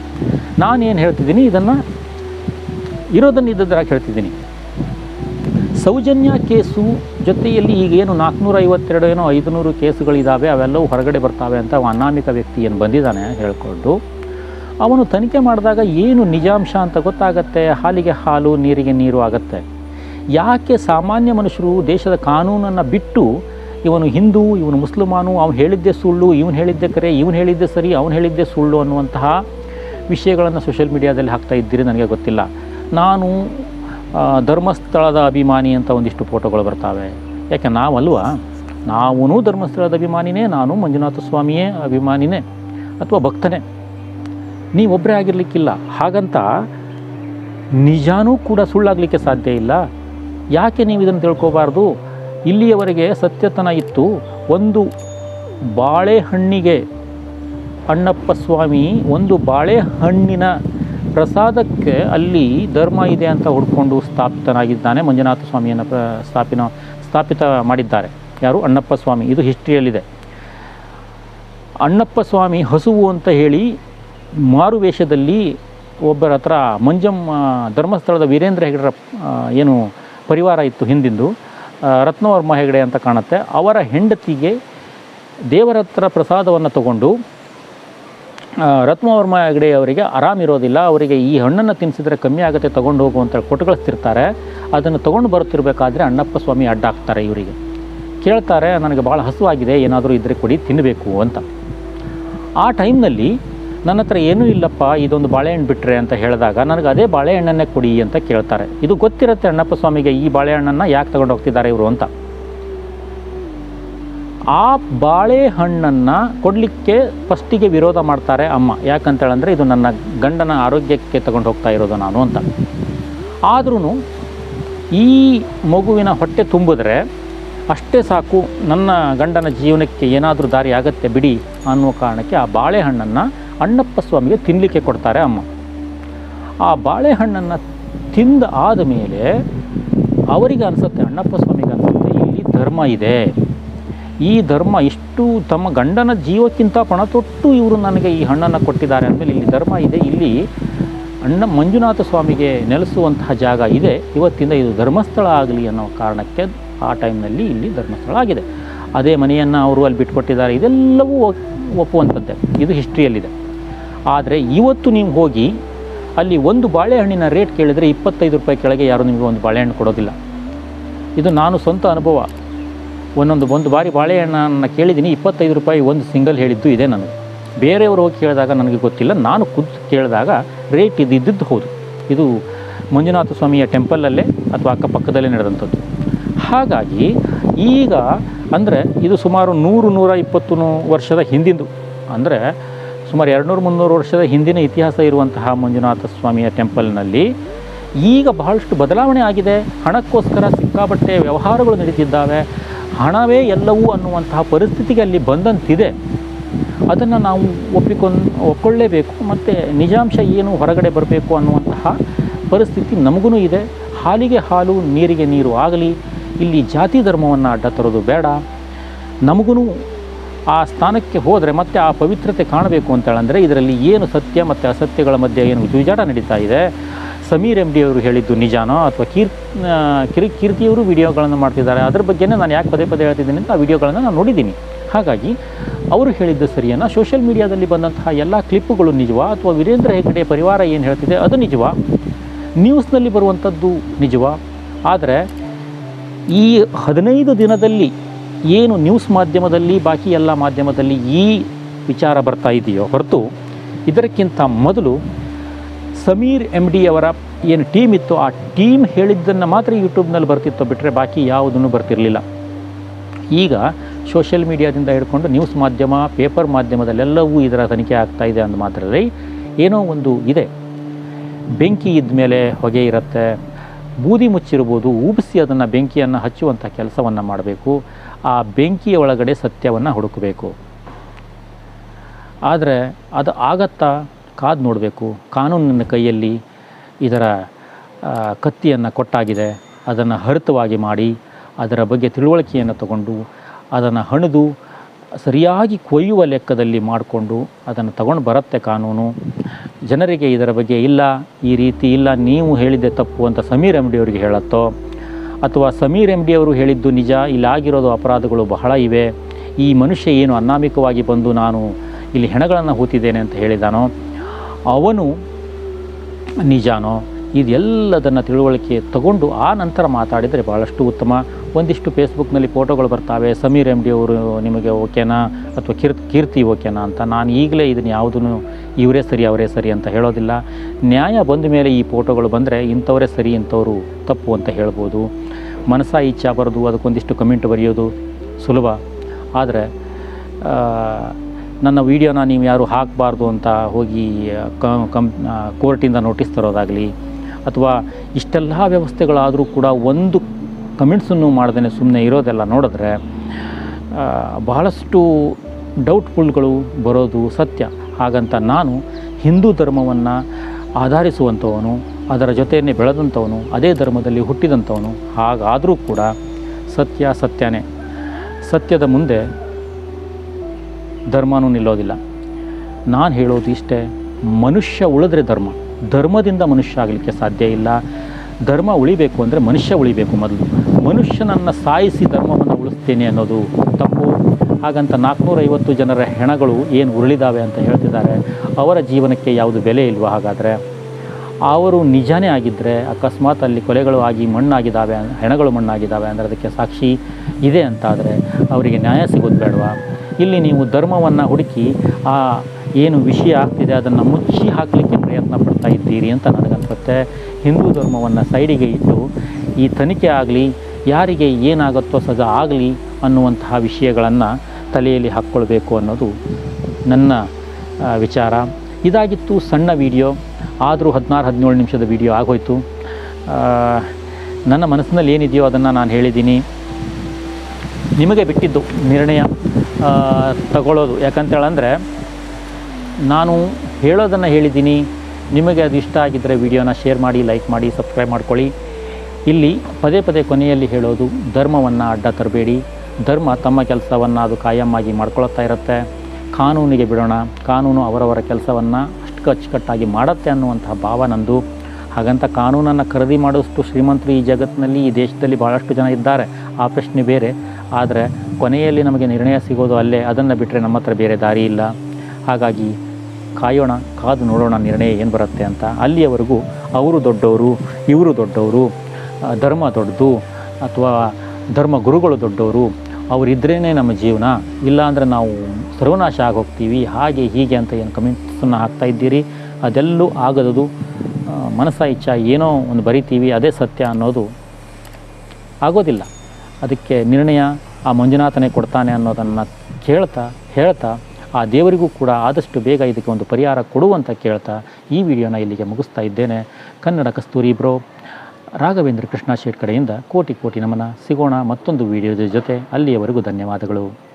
ನಾನು ಏನು ಹೇಳ್ತಿದ್ದೀನಿ, ಇದನ್ನು ಇರೋದನ್ನು ಇದ್ದದ್ರಾಗ ಹೇಳ್ತಿದ್ದೀನಿ. ಸೌಜನ್ಯ ಕೇಸು ಜೊತೆಯಲ್ಲಿ ಈಗೇನು ನಾಲ್ಕುನೂರ ಐವತ್ತೆರಡು ಏನೋ ಐದುನೂರು ಕೇಸುಗಳಿದ್ದಾವೆ ಅವೆಲ್ಲವೂ ಹೊರಗಡೆ ಬರ್ತಾವೆ ಅಂತ ಅನಾಮಿಕ ವ್ಯಕ್ತಿ ಏನು ಬಂದಿದ್ದಾನೆ ಹೇಳಿಕೊಂಡು. ಅವನು ತನಿಖೆ ಮಾಡಿದಾಗ ಏನು ನಿಜಾಂಶ ಅಂತ ಗೊತ್ತಾಗತ್ತೆ? ಹಾಲಿಗೆ ಹಾಲು, ನೀರಿಗೆ ನೀರು ಆಗತ್ತೆ. ಯಾಕೆ ಸಾಮಾನ್ಯ ಮನುಷ್ಯರು ದೇಶದ ಕಾನೂನನ್ನು ಬಿಟ್ಟು ಇವನು ಹಿಂದೂ, ಇವನು ಮುಸ್ಲಿಮಾನು, ಅವನು ಹೇಳಿದ್ದೆ ಸುಳ್ಳು, ಇವನು ಹೇಳಿದ್ದೆ ಕರೆ, ಇವನು ಹೇಳಿದ್ದೆ ಸರಿ, ಅವನು ಹೇಳಿದ್ದೆ ಸುಳ್ಳು ಅನ್ನುವಂತಹ ವಿಷಯಗಳನ್ನು ಸೋಷಿಯಲ್ ಮೀಡಿಯಾದಲ್ಲಿ ಹಾಕ್ತಾ ಇದ್ದೀರಿ ನನಗೆ ಗೊತ್ತಿಲ್ಲ. ನಾನು ಧರ್ಮಸ್ಥಳದ ಅಭಿಮಾನಿ ಅಂತ ಒಂದಿಷ್ಟು ಫೋಟೋಗಳು ಬರ್ತಾವೆ. ಯಾಕೆ ನಾವಲ್ವ? ನಾವೂ ಧರ್ಮಸ್ಥಳದ ಅಭಿಮಾನಿನೇ, ನಾನು ಮಂಜುನಾಥ ಸ್ವಾಮಿಯೇ ಅಭಿಮಾನಿನೇ ಅಥವಾ ಭಕ್ತನೇ. ನೀವೊಬ್ಬರೇ ಆಗಿರಲಿಕ್ಕಿಲ್ಲ. ಹಾಗಂತ ನಿಜಾನೂ ಕೂಡ ಸುಳ್ಳಾಗಲಿಕ್ಕೆ ಸಾಧ್ಯ ಇಲ್ಲ. ಯಾಕೆ ನೀವು ಇದನ್ನು ತಿಳ್ಕೋಬಾರ್ದು? ಇಲ್ಲಿಯವರೆಗೆ ಸತ್ಯತನ ಇತ್ತು. ಒಂದು ಬಾಳೆಹಣ್ಣಿಗೆ ಅಣ್ಣಪ್ಪ ಸ್ವಾಮಿ ಒಂದು ಬಾಳೆಹಣ್ಣಿನ ಪ್ರಸಾದಕ್ಕೆ ಅಲ್ಲಿ ಧರ್ಮ ಇದೆ ಅಂತ ಹುಡ್ಕೊಂಡು ಸ್ಥಾಪಿತನಾಗಿದ್ದಾನೆ ಮಂಜುನಾಥ ಸ್ವಾಮಿಯನ್ನು ಪ್ರ ಸ್ಥಾಪಿನ, ಸ್ಥಾಪಿತ ಮಾಡಿದ್ದಾರೆ. ಯಾರು? ಅಣ್ಣಪ್ಪ ಸ್ವಾಮಿ. ಇದು ಹಿಸ್ಟ್ರಿಯಲ್ಲಿದೆ. ಅಣ್ಣಪ್ಪ ಸ್ವಾಮಿ ಹಸುವು ಅಂತ ಹೇಳಿ ಮಾರು ವೇಷದಲ್ಲಿ ಒಬ್ಬರ ಹತ್ರ ಮಂಜಮ್ಮ, ಧರ್ಮಸ್ಥಳದ ವೀರೇಂದ್ರ ಹೆಗಡೆ ಏನು ಪರಿವಾರ ಇತ್ತು ಹಿಂದಿಂದು ರತ್ನವರ್ಮ ಹೆಗಡೆ ಅಂತ ಕಾಣುತ್ತೆ. ಅವರ ಹೆಂಡತಿಗೆ ದೇವರ ಹತ್ರ ಪ್ರಸಾದವನ್ನು ತಗೊಂಡು ರತ್ನವರ್ಮ ಹೆಗಡೆ ಅವರಿಗೆ ಆರಾಮಿರೋದಿಲ್ಲ ಅವರಿಗೆ ಈ ಹಣ್ಣನ್ನು ತಿನ್ನಿಸಿದ್ರೆ ಕಮ್ಮಿ ಆಗುತ್ತೆ, ತೊಗೊಂಡು ಹೋಗು ಅಂತ ಕೊಟ್ಟು ಕಳಿಸ್ತಿರ್ತಾರೆ ಅದನ್ನು ತೊಗೊಂಡು ಬರುತ್ತಿರಬೇಕಾದ್ರೆ ಅಣ್ಣಪ್ಪ ಸ್ವಾಮಿ ಅಡ್ಡಾಕ್ತಾರೆ ಇವರಿಗೆ. ಕೇಳ್ತಾರೆ, ನನಗೆ ಭಾಳ ಹಸುವಾಗಿದೆ, ಏನಾದರೂ ಇದ್ದರೆ ಕೊಡಿ ತಿನ್ನಬೇಕು ಅಂತ. ಆ ಟೈಮ್ನಲ್ಲಿ, ನನ್ನ ಹತ್ರ ಏನೂ ಇಲ್ಲಪ್ಪ, ಇದೊಂದು ಬಾಳೆಹಣ್ಣು ಬಿಟ್ಟರೆ ಅಂತ ಹೇಳಿದಾಗ, ನನಗೆ ಅದೇ ಬಾಳೆಹಣ್ಣನ್ನೇ ಕೊಡಿ ಅಂತ ಕೇಳ್ತಾರೆ. ಇದು ಗೊತ್ತಿರುತ್ತೆ ಅಣ್ಣಪ್ಪ ಸ್ವಾಮಿಗೆ, ಈ ಬಾಳೆಹಣ್ಣನ್ನು ಯಾಕೆ ತೊಗೊಂಡು ಹೋಗ್ತಿದ್ದಾರೆ ಇವರು ಅಂತ. ಆ ಬಾಳೆಹಣ್ಣನ್ನು ಕೊಡಲಿಕ್ಕೆ ಫಸ್ಟಿಗೆ ವಿರೋಧ ಮಾಡ್ತಾರೆ ಅಮ್ಮ. ಯಾಕಂತೇಳಂದರೆ ಇದು ನನ್ನ ಗಂಡನ ಆರೋಗ್ಯಕ್ಕೆ ತಗೊಂಡು ಹೋಗ್ತಾ ಇರೋದು ನಾನು ಅಂತ. ಆದ್ರೂ ಈ ಮಗುವಿನ ಹೊಟ್ಟೆ ತುಂಬಿದ್ರೆ ಅಷ್ಟೇ ಸಾಕು, ನನ್ನ ಗಂಡನ ಜೀವನಕ್ಕೆ ಏನಾದರೂ ದಾರಿ ಆಗತ್ತೆ ಬಿಡಿ ಅನ್ನುವ ಕಾರಣಕ್ಕೆ ಆ ಬಾಳೆಹಣ್ಣನ್ನು ಅಣ್ಣಪ್ಪ ಸ್ವಾಮಿಗೆ ತಿನ್ನಲಿಕ್ಕೆ ಕೊಡ್ತಾರೆ ಅಮ್ಮ. ಆ ಬಾಳೆಹಣ್ಣನ್ನು ತಿಂದ ಆದ ಮೇಲೆ ಅವರಿಗೆ ಅನಿಸುತ್ತೆ, ಅಣ್ಣಪ್ಪ ಸ್ವಾಮಿಗೆ ಅನಿಸುತ್ತೆ, ಇಲ್ಲಿ ಧರ್ಮ ಇದೆ. ಈ ಧರ್ಮ ಇಷ್ಟು ತಮ್ಮ ಗಂಡನ ಜೀವಕ್ಕಿಂತ ಪಣ ತೊಟ್ಟು ಇವರು ನನಗೆ ಈ ಹಣ್ಣನ್ನು ಕೊಟ್ಟಿದ್ದಾರೆ ಅಂದಮೇಲೆ ಇಲ್ಲಿ ಧರ್ಮ ಇದೆ. ಇಲ್ಲಿ ಅಣ್ಣ ಮಂಜುನಾಥ ಸ್ವಾಮಿಗೆ ನೆಲೆಸುವಂತಹ ಜಾಗ ಇದೆ. ಇವತ್ತಿಂದ ಇದು ಧರ್ಮಸ್ಥಳ ಆಗಲಿ ಅನ್ನೋ ಕಾರಣಕ್ಕೆ ಆ ಟೈಮ್ನಲ್ಲಿ ಇಲ್ಲಿ ಧರ್ಮಸ್ಥಳ ಆಗಿದೆ. ಅದೇ ಮನೆಯನ್ನು ಅವರು ಅಲ್ಲಿ ಬಿಟ್ಕೊಟ್ಟಿದ್ದಾರೆ. ಇದೆಲ್ಲವೂ ಒಪ್- ಒಪ್ಪುವಂಥದ್ದೇ. ಇದು ಹಿಸ್ಟ್ರಿಯಲ್ಲಿದೆ. ಆದರೆ ಇವತ್ತು ನೀವು ಹೋಗಿ ಅಲ್ಲಿ ಒಂದು ಬಾಳೆಹಣ್ಣಿನ ರೇಟ್ ಕೇಳಿದರೆ ಇಪ್ಪತ್ತೈದು ರೂಪಾಯಿ ಕೆಳಗೆ ಯಾರು ನಿಮಗೆ ಒಂದು ಬಾಳೆಹಣ್ಣು ಕೊಡೋದಿಲ್ಲ. ಇದು ನಾನು ಸ್ವಂತ ಅನುಭವ. ಒಂದೊಂದು, ಒಂದು ಬಾರಿ ಬಾಳೆಹಣ್ಣನ್ನು ಕೇಳಿದ್ದೀನಿ, ಇಪ್ಪತ್ತೈದು ರೂಪಾಯಿ ಒಂದು ಸಿಂಗಲ್ ಹೇಳಿದ್ದು ಇದೆ ನನಗೆ. ಬೇರೆಯವರು ಹೋಗಿ ಕೇಳಿದಾಗ ನನಗೆ ಗೊತ್ತಿಲ್ಲ, ನಾನು ಖುದ್ದು ಕೇಳಿದಾಗ ರೇಟ್ ಇದು ಇದ್ದಿದ್ದು ಹೌದು. ಇದು ಮಂಜುನಾಥ ಸ್ವಾಮಿಯ ಟೆಂಪಲಲ್ಲೇ ಅಥವಾ ಅಕ್ಕಪಕ್ಕದಲ್ಲೇ ನಡೆದಂಥದ್ದು. ಹಾಗಾಗಿ ಈಗ ಅಂದರೆ ಇದು ಸುಮಾರು ನೂರು, ನೂರ ಇಪ್ಪತ್ತು ವರ್ಷದ ಹಿಂದಿಂದು. ಅಂದರೆ ಸುಮಾರು ಎರಡುನೂರು, ಮುನ್ನೂರು ವರ್ಷದ ಹಿಂದಿನ ಇತಿಹಾಸ ಇರುವಂತಹ ಮಂಜುನಾಥ ಸ್ವಾಮಿಯ ಟೆಂಪಲ್ನಲ್ಲಿ ಈಗ ಬಹಳಷ್ಟು ಬದಲಾವಣೆ ಆಗಿದೆ. ಹಣಕ್ಕೋಸ್ಕರ ಸಿಕ್ಕಾಪಟ್ಟೆ ವ್ಯವಹಾರಗಳು ನಡೀತಿದ್ದಾವೆ. ಹಣವೇ ಎಲ್ಲವೂ ಅನ್ನುವಂತಹ ಪರಿಸ್ಥಿತಿಗೆ ಅಲ್ಲಿ ಬಂದಂತಿದೆ. ಅದನ್ನು ನಾವು ಒಪ್ಪಿಕೊಂಡು, ಒಪ್ಕೊಳ್ಳೇಬೇಕು. ಮತ್ತು ನಿಜಾಂಶ ಏನು ಹೊರಗಡೆ ಬರಬೇಕು ಅನ್ನುವಂತಹ ಪರಿಸ್ಥಿತಿ ನಮಗೂ ಇದೆ. ಹಾಲಿಗೆ ಹಾಲು, ನೀರಿಗೆ ನೀರು ಆಗಲಿ, ಇಲ್ಲಿ ಜಾತಿ ಧರ್ಮವನ್ನು ಅಡ್ಡ ತರೋದು ಬೇಡ. ನಮಗೂ ಆ ಸ್ಥಾನಕ್ಕೆ ಹೋದರೆ ಮತ್ತೆ ಆ ಪವಿತ್ರತೆ ಕಾಣಬೇಕು ಅಂತೇಳಂದರೆ ಇದರಲ್ಲಿ ಏನು ಸತ್ಯ ಮತ್ತು ಅಸತ್ಯಗಳ ಮಧ್ಯೆ ಏನು ಜೂಜಾಟ ನಡೀತಾ ಇದೆ. ಸಮೀರ್ ಎಂ ಡಿ ಅವರು ಹೇಳಿದ್ದು ನಿಜಾನೋ ಅಥವಾ ಕೀರ್ ಕೀರ್ತಿಯವರು ವಿಡಿಯೋಗಳನ್ನು ಮಾಡ್ತಿದ್ದಾರೆ? ಅದ್ರ ಬಗ್ಗೆನೇ ನಾನು ಯಾಕೆ ಪದೇ ಪದೇ ಹೇಳ್ತಿದ್ದೀನಿ ಅಂತ ಆ ವಿಡಿಯೋಗಳನ್ನು ನಾನು ನೋಡಿದ್ದೀನಿ. ಹಾಗಾಗಿ ಅವರು ಹೇಳಿದ್ದು ಸರಿಯನ್ನು ಸೋಷಿಯಲ್ ಮೀಡಿಯಾದಲ್ಲಿ ಬಂದಂತಹ ಎಲ್ಲ ಕ್ಲಿಪ್ಪುಗಳು ನಿಜವಾ? ಅಥವಾ ವೀರೇಂದ್ರ ಹೆಗ್ಗಡೆ ಪರಿವಾರ ಏನು ಹೇಳ್ತಿದೆ? ಅದು ನಿಜವಾ? ನ್ಯೂಸ್ನಲ್ಲಿ ಬರುವಂಥದ್ದು ನಿಜವಾ? ಆದರೆ ಈ ಹದಿನೈದು ದಿನದಲ್ಲಿ ಏನು ನ್ಯೂಸ್ ಮಾಧ್ಯಮದಲ್ಲಿ, ಬಾಕಿ ಎಲ್ಲ ಮಾಧ್ಯಮದಲ್ಲಿ ಈ ವಿಚಾರ ಬರ್ತಾ ಇದೆಯೋ ಹೊರತು ಇದಕ್ಕಿಂತ ಮೊದಲು ಸಮೀರ್ ಎಂ ಡಿ ಅವರ ಏನು ಟೀಮ್ ಇತ್ತು, ಆ ಟೀಮ್ ಹೇಳಿದ್ದನ್ನು ಮಾತ್ರ ಯೂಟ್ಯೂಬ್ನಲ್ಲಿ ಬರ್ತಿತ್ತು ಬಿಟ್ಟರೆ ಬಾಕಿ ಯಾವುದನ್ನು ಬರ್ತಿರಲಿಲ್ಲ. ಈಗ ಸೋಷಿಯಲ್ ಮೀಡಿಯಾದಿಂದ ಹಿಡ್ಕೊಂಡು ನ್ಯೂಸ್ ಮಾಧ್ಯಮ ಪೇಪರ್ ಮಾಧ್ಯಮದಲ್ಲೆಲ್ಲವೂ ಇದರ ತನಿಖೆ ಆಗ್ತಾ ಇದೆ ಅಂದ ಮಾತ್ರದಲ್ಲಿ ಏನೋ ಒಂದು ಇದೆ. ಬೆಂಕಿ ಇದ್ದ ಮೇಲೆ ಹೊಗೆ ಇರುತ್ತೆ. ಬೂದಿ ಮುಚ್ಚಿರ್ಬೋದು ಊಬಿಸಿ ಅದನ್ನು ಬೆಂಕಿಯನ್ನು ಹಚ್ಚುವಂಥ ಕೆಲಸವನ್ನು ಮಾಡಬೇಕು. ಆ ಬೆಂಕಿಯ ಒಳಗಡೆ ಸತ್ಯವನ್ನು ಹುಡುಕಬೇಕು. ಆದರೆ ಅದು ಆಗತ್ತಾ? ಕಾದು ನೋಡಬೇಕು. ಕಾನೂನಿನ ಕೈಯಲ್ಲಿ ಇದರ ಕತ್ತಿಯನ್ನು ಕೊಟ್ಟಾಗಿದೆ. ಅದನ್ನು ಹರಿತವಾಗಿ ಮಾಡಿ, ಅದರ ಬಗ್ಗೆ ತಿಳುವಳಿಕೆಯನ್ನು ತಗೊಂಡು, ಅದನ್ನು ಹಣಿದು ಸರಿಯಾಗಿ ಕೊಯ್ಯುವ ಲೆಕ್ಕದಲ್ಲಿ ಮಾಡಿಕೊಂಡು ಅದನ್ನು ತಗೊಂಡು ಬರುತ್ತೆ ಕಾನೂನು. ಜನರಿಗೆ ಇದರ ಬಗ್ಗೆ ಇಲ್ಲ, ಈ ರೀತಿ ಇಲ್ಲ, ನೀವು ಹೇಳಿದ್ದೆ ತಪ್ಪು ಅಂತ ಸಮೀರ್ ಎಂ ಡಿ ಅವರಿಗೆ ಹೇಳತ್ತೋ? ಅಥವಾ ಸಮೀರ್ ಎಂ ಡಿ ಅವರು ಹೇಳಿದ್ದು ನಿಜ, ಇಲ್ಲಿ ಆಗಿರೋದು ಅಪರಾಧಗಳು ಬಹಳ ಇವೆ. ಈ ಮನುಷ್ಯ ಏನು ಅನಾಮಿಕವಾಗಿ ಬಂದು ನಾನು ಇಲ್ಲಿ ಹೆಣಗಳನ್ನು ಹೂತಿದ್ದೇನೆ ಅಂತ ಹೇಳಿದಾನೋ? ಅವನು ನಿಜಾನೋ? ಇದೆಲ್ಲದನ್ನು ತಿಳುವಳಿಕೆ ತಗೊಂಡು ಆ ನಂತರ ಮಾತಾಡಿದರೆ ಭಾಳಷ್ಟು ಉತ್ತಮ. ಒಂದಿಷ್ಟು ಫೇಸ್ಬುಕ್ನಲ್ಲಿ ಫೋಟೋಗಳು ಬರ್ತಾವೆ. ಸಮೀರ್ ಎಂ ಡಿ ಅವರು ನಿಮಗೆ ಓಕೆನಾ? ಅಥವಾ ಕೀರ್ ಕೀರ್ತಿ ಓಕೆನಾ ಅಂತ. ನಾನು ಈಗಲೇ ಇದನ್ನು ಯಾವುದನ್ನು, ಇವರೇ ಸರಿ, ಅವರೇ ಸರಿ ಅಂತ ಹೇಳೋದಿಲ್ಲ. ನ್ಯಾಯ ಬಂದ ಮೇಲೆ ಈ ಫೋಟೋಗಳು ಬಂದರೆ ಇಂಥವರೇ ಸರಿ, ಇಂಥವರು ತಪ್ಪು ಅಂತ ಹೇಳ್ಬೋದು. ಮನಸ ಇಚ್ಛಾ ಬರೋದು, ಅದಕ್ಕೊಂದಿಷ್ಟು ಕಮೆಂಟ್ ಬರೆಯೋದು ಸುಲಭ. ಆದರೆ ನನ್ನ ವೀಡಿಯೋನ ನೀವು ಯಾರು ಹಾಕಬಾರ್ದು ಅಂತ ಹೋಗಿ ಕ- ಕೋರ್ಟಿಂದ ನೋಟಿಸ್ ತರೋದಾಗಲಿ, ಅಥವಾ ಇಷ್ಟೆಲ್ಲ ವ್ಯವಸ್ಥೆಗಳಾದರೂ ಕೂಡ ಒಂದು ಕಮೆಂಟ್ಸನ್ನು ಮಾಡ್ದೇ ಸುಮ್ಮನೆ ಇರೋದೆಲ್ಲ ನೋಡಿದ್ರೆ ಬಹಳಷ್ಟು ಡೌಟ್ಫುಲ್ಗಳು ಬರೋದು ಸತ್ಯ. ಹಾಗಂತ ನಾನು ಹಿಂದೂ ಧರ್ಮವನ್ನು ಆಧರಿಸುವಂಥವನು, ಅದರ ಜೊತೆಯೇ ಬೆಳೆದಂಥವನು, ಅದೇ ಧರ್ಮದಲ್ಲಿ ಹುಟ್ಟಿದಂಥವನು, ಹಾಗಾದರೂ ಕೂಡ ಸತ್ಯ ಸತ್ಯನೇ. ಸತ್ಯದ ಮುಂದೆ ಧರ್ಮನೂ ನಿಲ್ಲೋದಿಲ್ಲ. ನಾನು ಹೇಳೋದು ಇಷ್ಟೇ, ಮನುಷ್ಯ ಉಳಿದ್ರೆ ಧರ್ಮ. ಧರ್ಮದಿಂದ ಮನುಷ್ಯ ಆಗಲಿಕ್ಕೆ ಸಾಧ್ಯ ಇಲ್ಲ. ಧರ್ಮ ಉಳಿಬೇಕು ಅಂದರೆ ಮನುಷ್ಯ ಉಳಿಬೇಕು ಮೊದಲು. ಮನುಷ್ಯನನ್ನು ಸಾಯಿಸಿ ಧರ್ಮವನ್ನು ಉಳಿಸ್ತೇನೆ ಅನ್ನೋದು ತಪ್ಪು. ಹಾಗಂತ ನಾಲ್ಕುನೂರೈವತ್ತು ಜನರ ಹೆಣಗಳು ಏನು ಉರುಳಿದಾವೆ ಅಂತ ಹೇಳ್ತಿದ್ದಾರೆ, ಅವರ ಜೀವನಕ್ಕೆ ಯಾವುದು ಬೆಲೆ ಇಲ್ವೋ ಹಾಗಾದರೆ? ಅವರು ನಿಜಾನೇ ಆಗಿದ್ದರೆ ಅಕಸ್ಮಾತ್ ಅಲ್ಲಿ ಕೊಲೆಗಳು ಆಗಿ ಮಣ್ಣಾಗಿದ್ದಾವೆ ಹೆಣಗಳು ಮಣ್ಣಾಗಿದ್ದಾವೆ ಅಂದರೆ ಅದಕ್ಕೆ ಸಾಕ್ಷಿ ಇದೆ ಅಂತಾದರೆ, ಅವರಿಗೆ ನ್ಯಾಯ ಸಿಗೋದು ಬೇಡವಾ? ಇಲ್ಲಿ ನೀವು ಧರ್ಮವನ್ನು ಹುಡುಕಿ ಆ ಏನು ವಿಷಯ ಆಗ್ತಿದೆ ಅದನ್ನು ಮುಚ್ಚಿ ಹಾಕಲಿಕ್ಕೆ ಪ್ರಯತ್ನ ಪಡ್ತಾ ಇದ್ದೀರಿ ಅಂತ ನನಗನ್ಸುತ್ತೆ ಹಿಂದೂ ಧರ್ಮವನ್ನು ಸೈಡಿಗೆ ಇಟ್ಟು ಈ ತನಿಖೆ ಆಗಲಿ, ಯಾರಿಗೆ ಏನಾಗುತ್ತೋ ಸದಾ ಆಗಲಿ ಅನ್ನುವಂತಹ ವಿಷಯಗಳನ್ನು ತಲೆಯಲ್ಲಿ ಹಾಕ್ಕೊಳ್ಬೇಕು ಅನ್ನೋದು ನನ್ನ ವಿಚಾರ. ಇದಾಗಿತ್ತು ಸಣ್ಣ ವಿಡಿಯೋ. ಆದರೂ ಹದಿನಾರು, ಹದಿನೇಳು ನಿಮಿಷದ ವಿಡಿಯೋ ಆಗೋಯ್ತು. ನನ್ನ ಮನಸ್ಸಿನಲ್ಲಿ ಏನಿದೆಯೋ ಅದನ್ನು ನಾನು ಹೇಳಿದ್ದೀನಿ. ನಿಮಗೆ ಬಿಟ್ಟಿದ್ದು ನಿರ್ಣಯ. ತಗೊಳ್ಳೋದು. ಯಾಕಂತೇಳಂದರೆ, ನಾನು ಹೇಳೋದನ್ನು ಹೇಳಿದ್ದೀನಿ. ನಿಮಗೆ ಅದು ಇಷ್ಟ ಆಗಿದ್ದರೆ ವಿಡಿಯೋನ ಶೇರ್ ಮಾಡಿ, ಲೈಕ್ ಮಾಡಿ, ಸಬ್ಸ್ಕ್ರೈಬ್ ಮಾಡ್ಕೊಳ್ಳಿ. ಇಲ್ಲಿ ಪದೇ ಪದೇ ಕೊನೆಯಲ್ಲಿ ಹೇಳೋದು, ಧರ್ಮವನ್ನು ಅಡ್ಡ ತರಬೇಡಿ. ಧರ್ಮ ತಮ್ಮ ಕೆಲಸವನ್ನು ಅದು ಕಾಯಮ್ಮಾಗಿ ಮಾಡ್ಕೊಳ್ತಾ ಇರುತ್ತೆ. ಕಾನೂನಿಗೆ ಬಿಡೋಣ. ಕಾನೂನು ಅವರವರ ಕೆಲಸವನ್ನು ಅಷ್ಟು ಅಚ್ಚುಕಟ್ಟಾಗಿ ಮಾಡುತ್ತೆ ಅನ್ನುವಂತಹ ಭಾವ ನಂದು. ಹಾಗಂತ ಕಾನೂನನ್ನು ಖರೀದಿ ಮಾಡೋಷ್ಟು ಶ್ರೀಮಂತರು ಈ ಜಗತ್ತಿನಲ್ಲಿ ಈ ದೇಶದಲ್ಲಿ ಭಾಳಷ್ಟು ಜನ ಇದ್ದಾರೆ. ಆ ಪ್ರಶ್ನೆ ಬೇರೆ. ಆದರೆ ಕೊನೆಯಲ್ಲಿ ನಮಗೆ ನಿರ್ಣಯ ಸಿಗೋದು ಅಲ್ಲೇ, ಅದನ್ನು ಬಿಟ್ಟರೆ ನಮ್ಮ ಹತ್ರ ಬೇರೆ ದಾರಿ ಇಲ್ಲ. ಹಾಗಾಗಿ ಕಾಯೋಣ, ಕಾದು ನೋಡೋಣ ನಿರ್ಣಯ ಏನು ಬರುತ್ತೆ ಅಂತ. ಅಲ್ಲಿಯವರೆಗೂ ಅವರು ದೊಡ್ಡವರು, ಇವರು ದೊಡ್ಡವರು ಧರ್ಮ ದೊಡ್ಡದು, ಅಥವಾ ಧರ್ಮ ಗುರುಗಳು ದೊಡ್ಡವರು ಅವರಿದ್ರೇ ನಮ್ಮ ಜೀವನ. ಇಲ್ಲಾಂದರೆ ನಾವು ಸರ್ವನಾಶ ಆಗೋಗ್ತೀವಿ. ಹಾಗೆ, ಹೀಗೆ ಅಂತ ಏನು ಕಮೆಂಟ್ಸನ್ನು ಹಾಕ್ತಾ ಇದ್ದೀರಿ? ಅದೆಲ್ಲೂ ಆಗದದು ಮನಸ್ಸ ಇಚ್ಛ ಏನೋ ಒಂದು ಬರಿತೀವಿ, ಅದೇ ಸತ್ಯ ಅನ್ನೋದು ಆಗೋದಿಲ್ಲ. ಅದಕ್ಕೆ ನಿರ್ಣಯ ಆ ಮಂಜುನಾಥನೇ ಕೊಡ್ತಾನೆ ಅನ್ನೋದನ್ನು ಕೇಳ್ತಾ, ಹೇಳ್ತಾ, ಆ ದೇವರಿಗೂ ಕೂಡ ಆದಷ್ಟು ಬೇಗ ಇದಕ್ಕೆ ಒಂದು ಪರಿಹಾರ ಕೊಡುವಂತ ಕೇಳ್ತಾ ಈ ವಿಡಿಯೋನ ಇಲ್ಲಿಗೆ ಮುಗಿಸ್ತಾ ಇದ್ದೇನೆ. ಕನ್ನಡ ಕಸ್ತೂರಿ ಬ್ರೋ, ರಾಘವೇಂದ್ರ ಕೃಷ್ಣ ಶೇಟ್ ಕಡೆಯಿಂದ ಕೋಟಿ ಕೋಟಿ ನಮನ. ಸಿಗೋಣ ಮತ್ತೊಂದು ವಿಡಿಯೋದ ಜೊತೆ. ಅಲ್ಲಿಯವರೆಗೂ ಧನ್ಯವಾದಗಳು.